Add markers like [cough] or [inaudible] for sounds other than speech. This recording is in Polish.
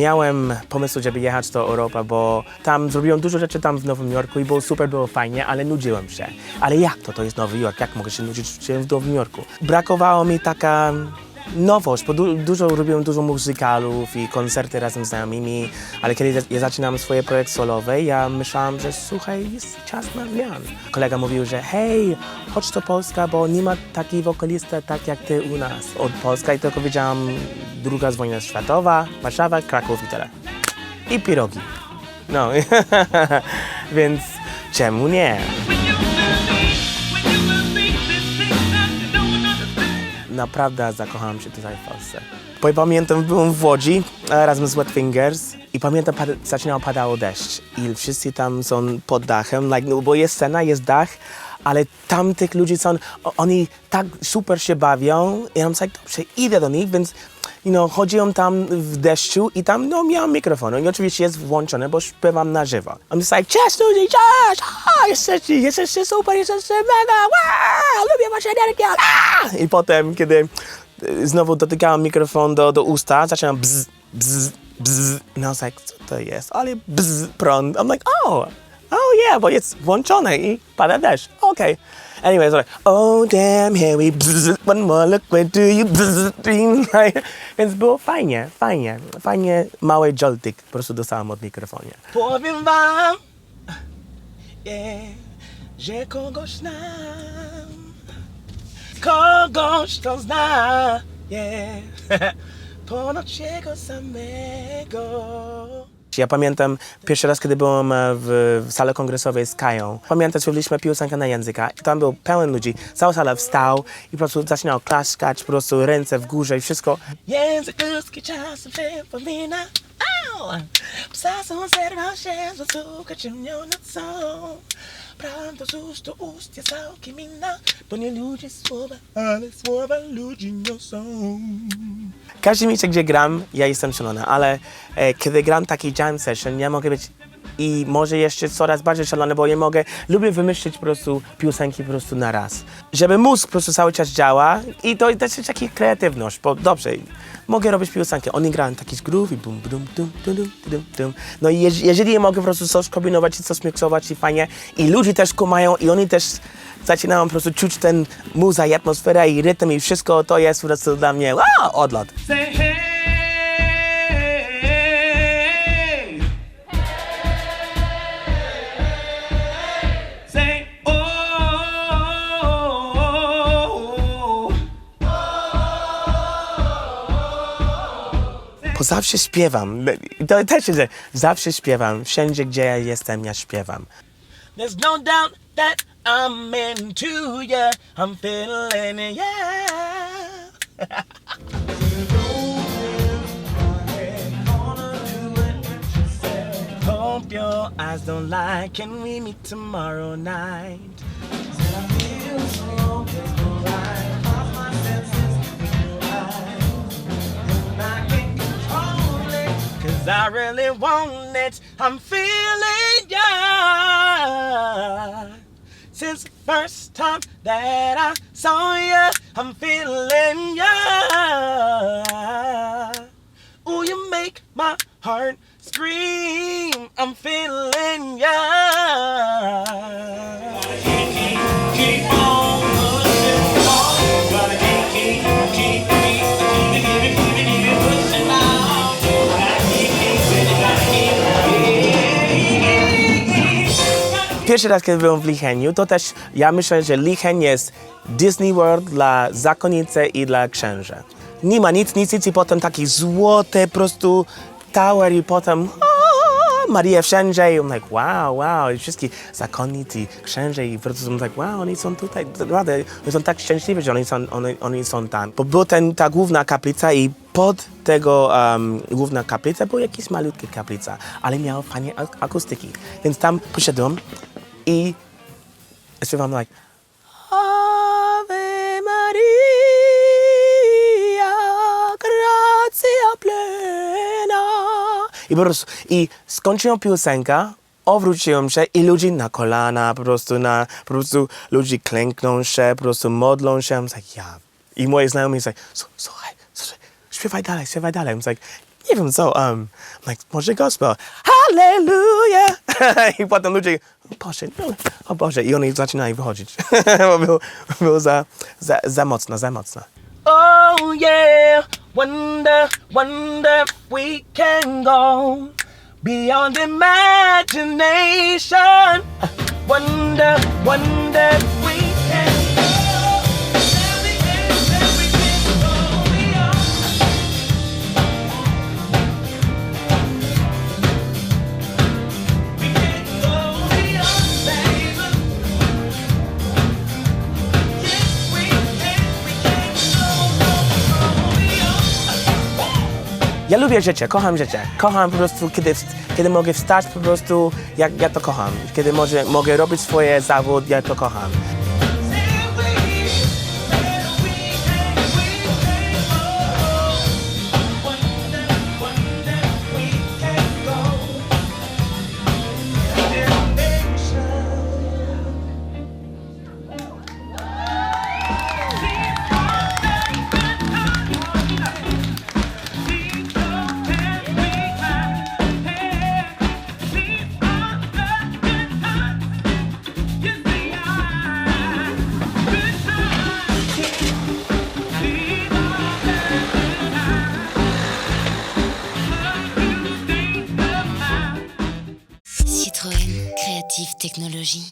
miałem pomysł, żeby jechać do Europy, bo tam zrobiłem dużo rzeczy tam w Nowym Jorku i było super, było fajnie, ale nudziłem się. Ale jak to? To jest Nowy Jork, jak mogę się nudzić się w Nowym Jorku? Brakowało mi taka nowość, bo du- dużo robiłem dużo muzykalów i koncerty razem z znajomymi, ale kiedy ja zaczynałem swoje projekty solowe, ja myślałem, że słuchaj, jest czas na zmian. Kolega mówił, że hej, chodź do Polska, bo nie ma takiej wokalista tak jak ty u nas od Polska i tylko wiedziałam druga wojna światowa, Warszawa, Kraków i tyle. I pirogi. No, [laughs] więc czemu nie? Naprawdę zakochałem się tutaj w Polsce. Pamiętam, byłem w Łodzi e, razem z Wet Fingers i pamiętam, pada, zaczynał padało deszcz i wszyscy tam są pod dachem, like, no, bo jest scena, jest dach, ale tamtych ludzi są, oni tak super się bawią i mam like, dobrze, idę do nich, więc you know, chodziłem tam w deszczu i tam no, miałem mikrofon i oczywiście jest włączony, bo śpiewam na żywo. I'm just like, cześć ludzi, cześć, a, jesteście, jesteście super, jesteście mega, wow, lubię wasze energię! I potem, kiedy y, znowu dotykałem mikrofon do, do usta, zaczynam bzz, bzz, bzz. And I was like, co to jest? Ale bzz, prąd. I'm like, oh, oh yeah, bo jest włączone i pada deszcz. Okay. Anyway, so like, oh damn, here we bzz, one more look, where do you bzz? Like, [laughs] Więc było fajnie, fajnie, fajnie mały joltik po prostu dostałem od mikrofonie. Powiem wam, yeah, że kogoś znam, kogoś to zna, yeah, [laughs] ponoć jego samego. Ja pamiętam pierwszy raz, kiedy byłem e, w, w sali kongresowej z Kają. Pamiętam, słyszeliśmy piosenkę na języka tam był pełen ludzi. Cała sala wstał i po prostu zaczynał klaskać, po prostu ręce w górze i wszystko. Język ludzki czasem. Au! Psa są zerwał się, zasługać się nią nocą. Prawda z ust do ust całkiem inna. To nie ludzie słowa, ale słowa ludzi niosą. Gdzie gram, ja jestem szalony, ale e, kiedy gram taki jam session, ja mogę być i może jeszcze coraz bardziej szalony, bo ja mogę, lubię wymyślić po prostu piosenki po prostu na raz. Żeby mózg po prostu cały czas działa i to też jest taka kreatywność, bo dobrze, mogę robić piosenki, oni grają taki groove i bum, bum, dum, dum, dum, dum, dum. No i jeż- jeżeli mogę po prostu coś kombinować i coś miksować i fajnie i ludzie też kumają i oni też zaczynają po prostu czuć ten muza i atmosferę i rytm i wszystko, to jest po prostu dla mnie wow, odlot. Bo zawsze śpiewam. I To też jest, zawsze śpiewam. Wszędzie, gdzie ja jestem, ja śpiewam. There's no doubt that I'm into you. I'm feeling yeah. Hope your eyes don't lie. Can we meet tomorrow night? Really want it. I'm feeling ya. Since the first time that I saw ya, I'm feeling ya. Ooh, you make my heart scream. I'm feeling ya. Pierwszy raz, kiedy byłem w Licheniu, to też ja myślę, że Lichen jest Disney World dla zakonnicy i dla księży. Nie ma nic, nic, nic i potem taki złoty po prostu tower i potem Maria wszędzie i I'm like wow, wow i wszystkie zakonnicy, księże i po prostu I'm like wow, oni są tutaj, naprawdę, oni są tak szczęśliwi, że oni są, oni, oni są tam. Bo była ten, ta główna kaplica i pod tego um, główna kaplica była jakaś malutka kaplica, ale miała fajnie ak- akustyki. Więc tam poszedłem i śpiewam like Ave Maria, gratia plena. I po prostu, i skończyłem piosenkę, obróciłem się i ludzie na kolana, po prostu na, po prostu ludzie klękną się, po prostu modlą się. I'm like, ja. I moje znajomi jest like, "Słu- słuchaj, słuchaj, śpiewaj dalej, śpiewaj dalej. I'm like, nie wiem co, um, like, może gospel, hallelujah! [laughs] I potem ludzie, Boże, no, o Boże, i oni zaczynają wychodzić, [laughs] bo było, było za, za, za mocno, za mocno. Oh yeah, wonder, wonder we can go beyond imagination. Wonder, wonder Ja lubię życie, kocham życie. Kocham po prostu, kiedy, kiedy mogę wstać po prostu, jak ja to kocham. Kiedy może, mogę robić swoje zawód, ja to kocham. énergie.